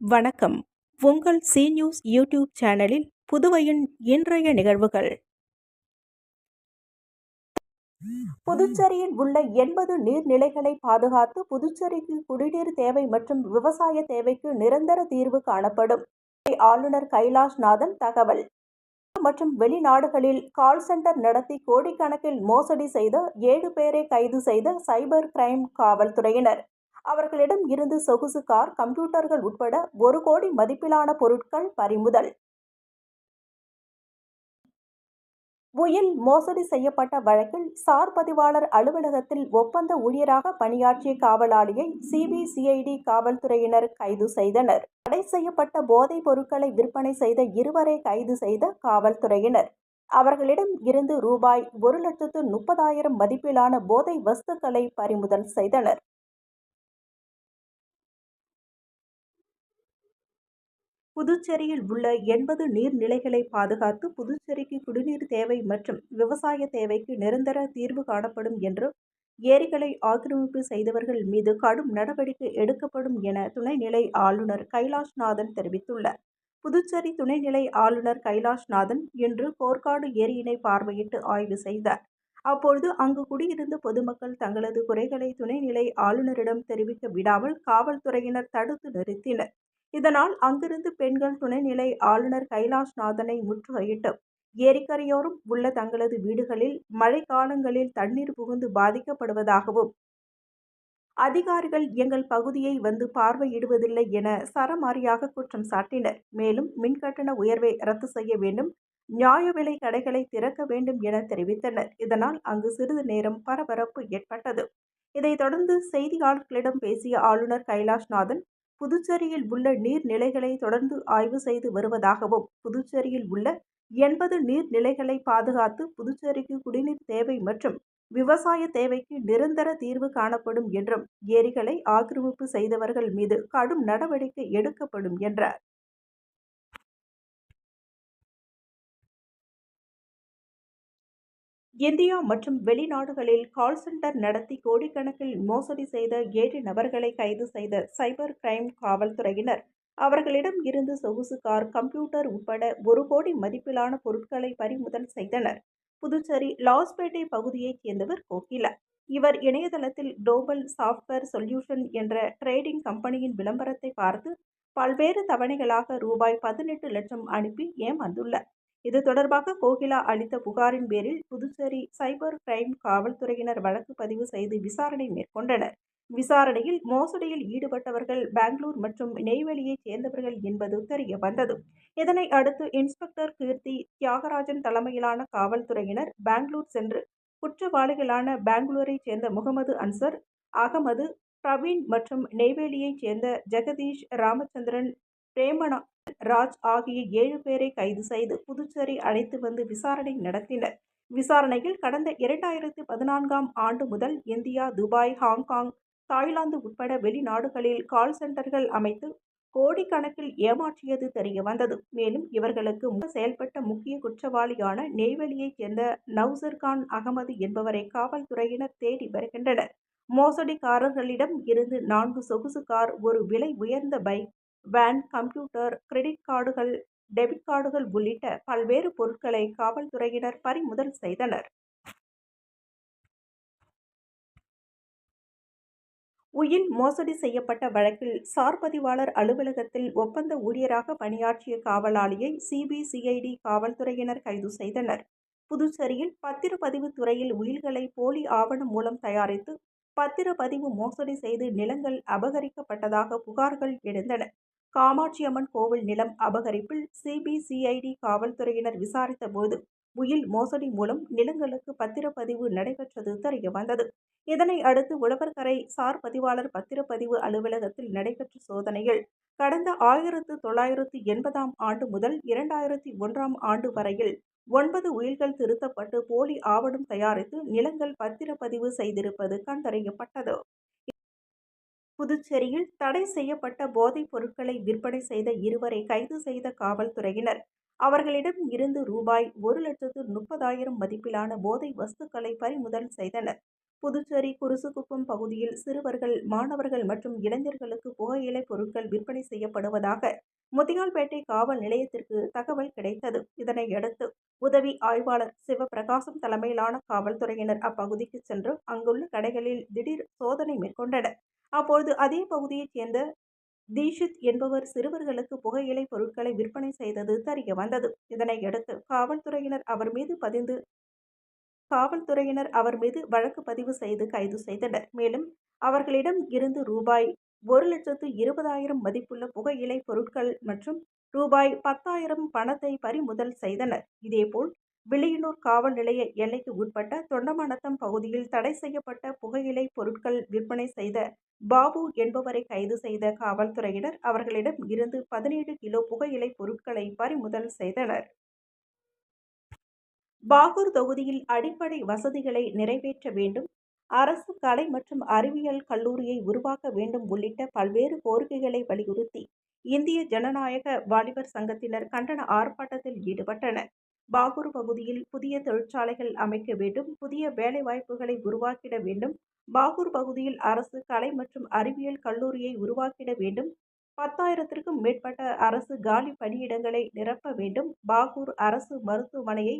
வணக்கம். உங்கள் C news YouTube சேனலில் புதுவையின் இன்றைய நிகழ்வுகள். புதுச்சேரியில் உள்ள எண்பது நீர்நிலைகளை பாதுகாத்து புதுச்சேரிக்கு குடிநீர் தேவை மற்றும் விவசாய தேவைக்கு நிரந்தர தீர்வு காணப்படும். ஆளுநர் கைலாஷ்நாதன் தகவல். மற்றும் வெளிநாடுகளில் கால் சென்டர் நடத்தி கோடிக்கணக்கில் மோசடி செய்த ஏழு பேரை கைது செய்த சைபர் கிரைம் காவல்துறையினர். அவர்களிடம் இருந்து சொகுசு கார் கம்ப்யூட்டர்கள் உட்பட ஒரு கோடி மதிப்பிலான பொருட்கள் பறிமுதல். புயல் மோசடி செய்யப்பட்ட வழக்கில் சார் பதிவாளர் அலுவலகத்தில் ஒப்பந்த ஊழியராக பணியாற்றிய காவலாளியை சிபிசிஐடி காவல்துறையினர் கைது செய்தனர். தடை செய்யப்பட்ட போதைப் பொருட்களை விற்பனை செய்த இருவரை கைது செய்த காவல்துறையினர். அவர்களிடம் இருந்து ரூபாய் ஒரு லட்சத்து முப்பதாயிரம் மதிப்பிலான போதை வஸ்துக்களை பறிமுதல் செய்தனர். புதுச்சேரியில் உள்ள எண்பது நீர்நிலைகளை பாதுகாத்து புதுச்சேரிக்கு குடிநீர் தேவை மற்றும் விவசாய தேவைக்கு நிரந்தர தீர்வு காணப்படும் என்று ஏரிகளை ஆக்கிரமிப்பு செய்தவர்கள் மீது கடும் நடவடிக்கை எடுக்கப்படும் என துணைநிலை ஆளுநர் கைலாஷ்நாதன் தெரிவித்துள்ளார். புதுச்சேரி துணைநிலை ஆளுநர் கைலாஷ்நாதன் இன்று கோர்க்காடு ஏரியினை பார்வையிட்டு ஆய்வு செய்தார். அப்பொழுது அங்கு குடியிருந்த பொதுமக்கள் தங்களது குறைகளை துணைநிலை ஆளுநரிடம் தெரிவிக்க விடாமல் காவல்துறையினர் தடுத்து நிறுத்தினர். இதனால் அங்கிருந்து பெண்கள் துணைநிலை ஆளுநர் கைலாஷ்நாதனை முற்றுகையிட்டு ஏரிக்கரையோரம் உள்ள தங்களது வீடுகளில் மழை காலங்களில் தண்ணீர் புகுந்து பாதிக்கப்படுவதாகவும் அதிகாரிகள் எங்கள் பகுதியை வந்து பார்வையிடுவதில்லை என சரமாரியாக குற்றம் சாட்டினர். மேலும் மின்கட்டண உயர்வை ரத்து செய்ய வேண்டும் நியாய விலை கடைகளை திறக்க வேண்டும் என தெரிவித்தனர். இதனால் அங்கு சிறிது நேரம் பரபரப்பு ஏற்பட்டது. இதைத் தொடர்ந்து செய்தியாளர்களிடம் பேசிய ஆளுநர் கைலாஷ்நாதன் புதுச்சேரியில் உள்ள நீர்நிலைகளை தொடர்ந்து ஆய்வு செய்து வருவதாகவும் புதுச்சேரியில் உள்ள எண்பது நீர்நிலைகளை பாதுகாத்து புதுச்சேரிக்கு குடிநீர் தேவை மற்றும் விவசாய தேவைக்கு நிரந்தர தீர்வு காணப்படும் என்றும் ஏரிகளை ஆக்கிரமிப்பு செய்தவர்கள் மீது கடும் நடவடிக்கை எடுக்கப்படும் என்றார். இந்தியா மற்றும் வெளிநாடுகளில் கால் சென்டர் நடத்தி கோடிக்கணக்கில் மோசடி செய்த ஏழு நபர்களை கைது செய்த சைபர் கிரைம் காவல்துறையினர். அவர்களிடம் இருந்து சொகுசு கார் கம்ப்யூட்டர் உட்பட ஒரு கோடி மதிப்பிலான பொருட்களை பறிமுதல் செய்தனர். புதுச்சேரி லாஸ்பேட்டை பகுதியைச் சேர்ந்தவர் கோகிலா. இவர் இணையதளத்தில் குளோபல் சாஃப்ட்வேர் சொல்யூஷன் என்ற ட்ரேடிங் கம்பெனியின் விளம்பரத்தை பார்த்து பல்வேறு தவணைகளாக ரூபாய் பதினெட்டு லட்சம் அனுப்பி ஏமாந்துள்ளார். இது தொடர்பாக கோகிலா அளித்த புகாரின் பேரில் புதுச்சேரி சைபர் கிரைம் காவல்துறையினர் வழக்கு பதிவு செய்து விசாரணை மேற்கொண்டனர். விசாரணையில் மோசடியில் ஈடுபட்டவர்கள் பெங்களூர் மற்றும் நெய்வேலியைச் சேர்ந்தவர்கள் என்பது தெரிய வந்தது. இதனை அடுத்து இன்ஸ்பெக்டர் கீர்த்தி தியாகராஜன் தலைமையிலான காவல்துறையினர் பெங்களூர் சென்று குற்றவாளிகளான பெங்களூரைச் சேர்ந்த முகமது அன்சர் அகமது பிரவீன் மற்றும் நெய்வேலியைச் சேர்ந்த ஜெகதீஷ் ராமச்சந்திரன் பிரேமனா ராஜ் ஆகிய ஏழு பேரை கைது செய்து புதுச்சேரி அழைத்து வந்து விசாரணை நடத்தினர். விசாரணையில் கடந்த இரண்டாயிரத்தி பதினான்காம் ஆண்டு முதல் இந்தியா துபாய் ஹாங்காங் தாய்லாந்து உட்பட வெளிநாடுகளில் கால் சென்டர்கள் அமைத்து கோடிக்கணக்கில் ஏமாற்றியது தெரிய வந்தது. மேலும் இவர்களுக்கு செயல்பட்ட முக்கிய குற்றவாளியான நெய்வேலியைச் சேர்ந்த நவ்சர்கான் அகமது என்பவரை காவல்துறையினர் தேடி வருகின்றனர். மோசடிக்காரர்களிடம் இருந்து நான்கு சொகுசு கார் ஒரு விலை உயர்ந்த பைக் வேன் கம்ப்யூட்டர் கிரெடிட் கார்டுகள் டெபிட் கார்டுகள் உள்ளிட்ட பல்வேறு பொருட்களை காவல்துறையினர் பறிமுதல் செய்தனர். உயில் மோசடி செய்யப்பட்ட வழக்கில் சார் பதிவாளர் அலுவலகத்தில் ஒப்பந்த ஊழியராக பணியாற்றிய காவலாளியை சிபிசிஐடி காவல்துறையினர் கைது செய்தனர். புதுச்சேரியில் பத்திரப்பதிவு துறையில் உயில்களை போலி ஆவணம் மூலம் தயாரித்து பத்திரப்பதிவு மோசடி செய்து நிலங்கள் அபகரிக்கப்பட்டதாக புகார்கள் எழுந்தன. காமாட்சியம்மன் கோவில் நிலம் அபகரிப்பில் சிபிசிஐடி காவல்துறையினர் விசாரித்த போது உயில் மோசடி மூலம் நிலங்களுக்கு பத்திரப்பதிவு நடைபெற்றது தெரிய வந்தது இதனை அடுத்து உழவர்கரை சார் பதிவாளர் பத்திரப்பதிவு அலுவலகத்தில் நடைபெற்ற சோதனையில் கடந்த ஆயிரத்து தொள்ளாயிரத்து எண்பதாம் ஆண்டு முதல் இரண்டாயிரத்தி ஒன்றாம் ஆண்டு வரையில் ஒன்பது உயில்கள் திருத்தப்பட்டு போலி ஆவணம் தயாரித்து நிலங்கள் பத்திரப்பதிவு செய்திருப்பது கண்டறியப்பட்டது. புதுச்சேரியில் தடை செய்யப்பட்ட போதைப் பொருட்களை விற்பனை செய்த இருவரை கைது செய்த காவல்துறையினர். அவர்களிடம் இருந்து ரூபாய் ஒரு லட்சத்து முப்பதாயிரம் மதிப்பிலான போதை வஸ்துக்களை பறிமுதல் செய்தனர். புதுச்சேரி குருசுகுப்பம் பகுதியில் சிறுவர்கள் மாணவர்கள் மற்றும் இளைஞர்களுக்கு புகையிலை பொருட்கள் விற்பனை செய்யப்படுவதாக முத்தியால்பேட்டை காவல் நிலையத்திற்கு தகவல் கிடைத்தது. இதனையடுத்து உதவி ஆய்வாளர் சிவபிரகாசம் தலைமையிலான காவல்துறையினர் அப்பகுதிக்கு சென்று அங்குள்ள கடைகளில் திடீர் சோதனை மேற்கொண்டனர். அப்பொழுது அதே பகுதியைச் சேர்ந்த தீஷித் என்பவர் சிறுவர்களுக்கு புகையிலை பொருட்களை விற்பனை செய்தது தெரிய வந்தது. இதனையடுத்து காவல்துறையினர் அவர் மீது பதிந்து காவல்துறையினர் அவர் மீது வழக்கு பதிவு செய்து கைது செய்தனர். மேலும் அவர்களிடம் இருந்து ரூபாய் ஒரு லட்சத்து இருபதாயிரம் மதிப்புள்ள புகையிலை பொருட்கள் மற்றும் ரூபாய் பத்தாயிரம் பணத்தை பறிமுதல் செய்தனர். இதேபோல் விளியனூர் காவல் நிலைய எல்லைக்கு உட்பட்ட தொண்டமானத்தம் பகுதியில் தடை செய்யப்பட்ட புகையிலை பொருட்கள் விற்பனை செய்த பாபு என்பவரை கைது செய்த காவல்துறையினர் அவர்களிடம் இருந்து பதினேழு கிலோ புகையிலை பொருட்களை பறிமுதல் செய்தனர். பாகூர் தொகுதியில் அடிப்படை வசதிகளை நிறைவேற்ற வேண்டும் அரசு கலை மற்றும் அறிவியல் கல்லூரியை உருவாக்க வேண்டும் உள்ளிட்ட பல்வேறு கோரிக்கைகளை வலியுறுத்தி இந்திய ஜனநாயக வாலிபர் சங்கத்தினர் கண்டன ஆர்ப்பாட்டத்தில் ஈடுபட்டனர். பாகூர் பகுதியில் புதிய தொழிற்சாலைகள் அமைக்க வேண்டும். புதிய வேலைவாய்ப்புகளை உருவாக்கிட வேண்டும். பாகூர் பகுதியில் அரசு கலை மற்றும் அறிவியல் கல்லூரியை உருவாக்கிட வேண்டும். பத்தாயிரத்திற்கும் மேற்பட்ட அரசு காலி பணியிடங்களை நிரப்ப வேண்டும். பாகூர் அரசு மருத்துவமனையை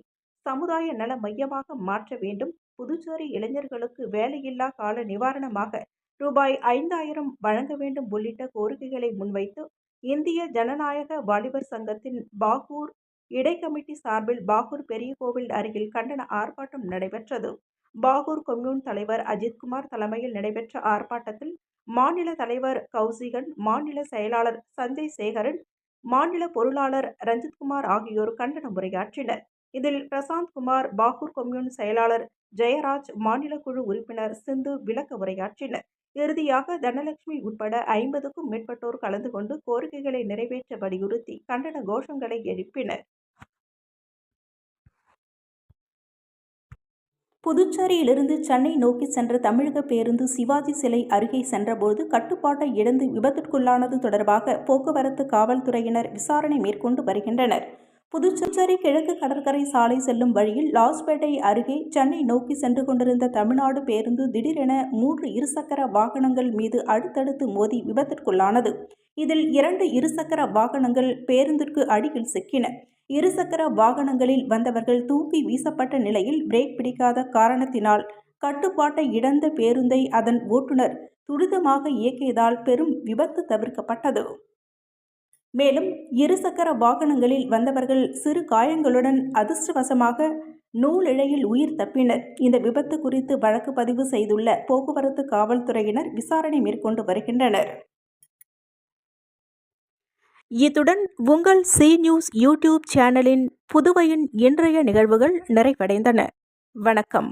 சமுதாய நல மையமாக மாற்ற வேண்டும். புதுச்சேரி இளைஞர்களுக்கு வேலையில்லா கால நிவாரணமாக ரூபாய் ஐந்தாயிரம் வழங்க வேண்டும் உள்ளிட்ட கோரிக்கைகளை முன்வைத்து இந்திய ஜனநாயக வாலிபர் சங்கத்தின் பாகூர் இடை கமிட்டி சார்பில் பாகூர் பெரிய கோவில் அருகில் கண்டன ஆர்ப்பாட்டம் நடைபெற்றது. பாகூர் கொம்யூன் தலைவர் அஜித்குமார் தலைமையில் நடைபெற்ற ஆர்ப்பாட்டத்தில் மாநில தலைவர் கௌசிகன் மாநில செயலாளர் சஞ்சய் சேகரன் மாநில பொருளாளர் ரஞ்சித்குமார் ஆகியோர் கண்டன உரையாற்றினர். இதில் பிரசாந்த் குமார் பாகூர் கொம்யூன் செயலாளர் ஜெயராஜ் மாநில குழு உறுப்பினர் சிந்து விளக்க உரையாற்றினர். இறுதியாக தனலட்சுமி உட்பட ஐம்பதுக்கும் மேற்பட்டோர் கலந்து கொண்டு கோரிக்கைகளை நிறைவேற்ற வலியுறுத்தி கண்டன கோஷங்களை எழுப்பினர். புதுச்சேரியிலிருந்து சென்னை நோக்கி சென்ற தமிழக பேருந்து சிவாஜி சிலை அருகே சென்றபோது கட்டுப்பாட்டை இழந்து விபத்திற்குள்ளானது தொடர்பாக போக்குவரத்து காவல்துறையினர் விசாரணை மேற்கொண்டு வருகின்றனர். புதுச்சேரி கிழக்கு கடற்கரை சாலை செல்லும் வழியில் லாஸ்பேட்டை அருகே சென்னை நோக்கி சென்று கொண்டிருந்த தமிழ்நாடு பேருந்து திடீரென மூன்று இருசக்கர வாகனங்கள் மீது அடுத்தடுத்து மோதி விபத்திற்குள்ளானது. இதில் இரண்டு இருசக்கர வாகனங்கள் பேருந்திற்கு அடியில் சிக்கின. இருசக்கர வாகனங்களில் வந்தவர்கள் தூக்கி வீசப்பட்ட நிலையில் பிரேக் பிடிக்காத காரணத்தினால் கட்டுப்பாட்டை இழந்த பேருந்தை அதன் ஓட்டுநர் துரிதமாக இயக்கியதால் பெரும் விபத்து தவிர்க்கப்பட்டது. மேலும் இருசக்கர வாகனங்களில் வந்தவர்கள் சிறு காயங்களுடன் அதிர்ஷ்டவசமாக நூலிழையில் உயிர் தப்பினர். இந்த விபத்து குறித்து வழக்கு பதிவு செய்துள்ள போக்குவரத்து காவல்துறையினர் விசாரணை மேற்கொண்டு வருகின்றனர். இத்துடன் உங்கள் சி நியூஸ் யூடியூப் சேனலின் புதுவையின் இன்றைய நிகழ்வுகள் நிறைவடைந்தன. வணக்கம்.